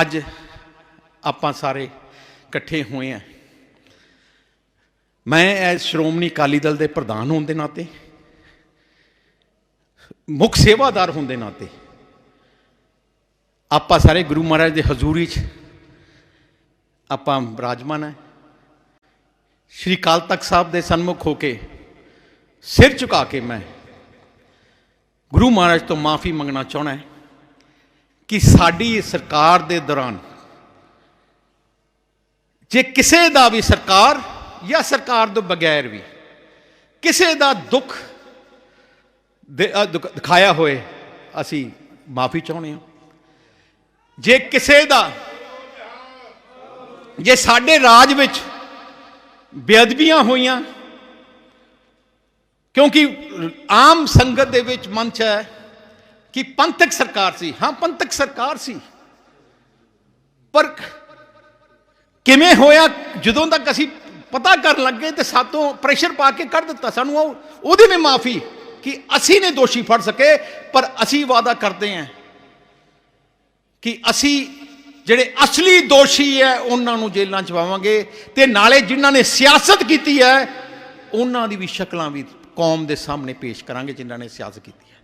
ਅੱਜ ਆਪਾਂ ਸਾਰੇ ਇਕੱਠੇ ਹੋਏ ਆ। ਮੈਂ ਐਸ ਸ਼੍ਰੋਮਣੀ ਅਕਾਲੀ ਦਲ ਦੇ ਪ੍ਰਧਾਨ ਹੋਣ ਦੇ ਨਾਤੇ, ਮੁੱਖ ਸੇਵਾਦਾਰ ਹੋਣ ਦੇ ਨਾਤੇ, ਆਪਾਂ ਸਾਰੇ ਗੁਰੂ ਮਹਾਰਾਜ ਦੇ ਹਜ਼ੂਰੀ 'ਚ ਆਪਾਂ ਬਿਰਾਜਮਾਨ ਹੈ ਸ਼੍ਰੀ ਕਾਲ ਤਖਤ ਸਾਹਿਬ ਦੇ ਸਨਮੁਖ ਹੋ ਕੇ ਸਿਰ ਝੁਕਾ ਕੇ ਮੈਂ ਗੁਰੂ ਮਹਾਰਾਜ ਤੋਂ ਮਾਫੀ ਮੰਗਣਾ ਚਾਹਣਾ ਹੈ। ਕਿ ਸਾਡੀ ਸਰਕਾਰ ਦੇ ਦੌਰਾਨ ਜੇ ਕਿਸੇ ਦਾ ਵੀ ਸਰਕਾਰ ਜਾਂ ਸਰਕਾਰ ਤੋਂ ਬਗੈਰ ਵੀ ਕਿਸੇ ਦਾ ਦੁੱਖ ਦਿਖਾਇਆ ਹੋਏ, ਅਸੀਂ ਮਾਫੀ ਚਾਹੁੰਦੇ ਹਾਂ। ਜੇ ਕਿਸੇ ਦਾ, ਜੇ ਸਾਡੇ ਰਾਜ ਵਿੱਚ ਬੇਅਦਬੀਆਂ ਹੋਈਆਂ, ਕਿਉਂਕਿ ਆਮ ਸੰਗਤ ਦੇ ਵਿੱਚ ਮੰਚ ਹੈ ਕਿ ਪੰਥਕ ਸਰਕਾਰ ਸੀ। ਹਾਂ, ਪੰਥਕ ਸਰਕਾਰ ਸੀ। ਪਰ ਕਿਵੇਂ ਹੋਇਆ, ਜਦੋਂ ਤੱਕ ਅਸੀਂ ਪਤਾ ਕਰਨ ਲੱਗੇ ਤੇ ਸਾਤੋਂ ਪ੍ਰੈਸ਼ਰ ਪਾ ਕੇ ਕੱਢ ਦਿੱਤਾ, ਸਾਨੂੰ ਉਹ ਉਹਦੀ ਵੀ ਮਾਫੀ ਕਿ ਅਸੀਂ ਨੇ ਦੋਸ਼ੀ ਫੜ ਸਕੇ, ਪਰ ਅਸੀਂ ਵਾਅਦਾ ਕਰਦੇ ਹਾਂ ਕਿ ਅਸੀਂ ਜਿਹੜੇ ਅਸਲੀ ਦੋਸ਼ੀ ਹੈ, ਉਹਨਾਂ ਨੂੰ ਜੇਲ੍ਹਾਂ ਚ ਪਾਵਾਂਗੇ ਤੇ ਨਾਲੇ ਜਿਨ੍ਹਾਂ ਨੇ ਸਿਆਸਤ ਕੀਤੀ ਹੈ, ਉਹਨਾਂ ਦੀ ਵੀ ਸ਼ਕਲਾਂ ਵੀ ਕੌਮ ਦੇ ਸਾਹਮਣੇ ਪੇਸ਼ ਕਰਾਂਗੇ, ਜਿਨ੍ਹਾਂ ਨੇ ਸਿਆਸਤ ਕੀਤੀ ਹੈ।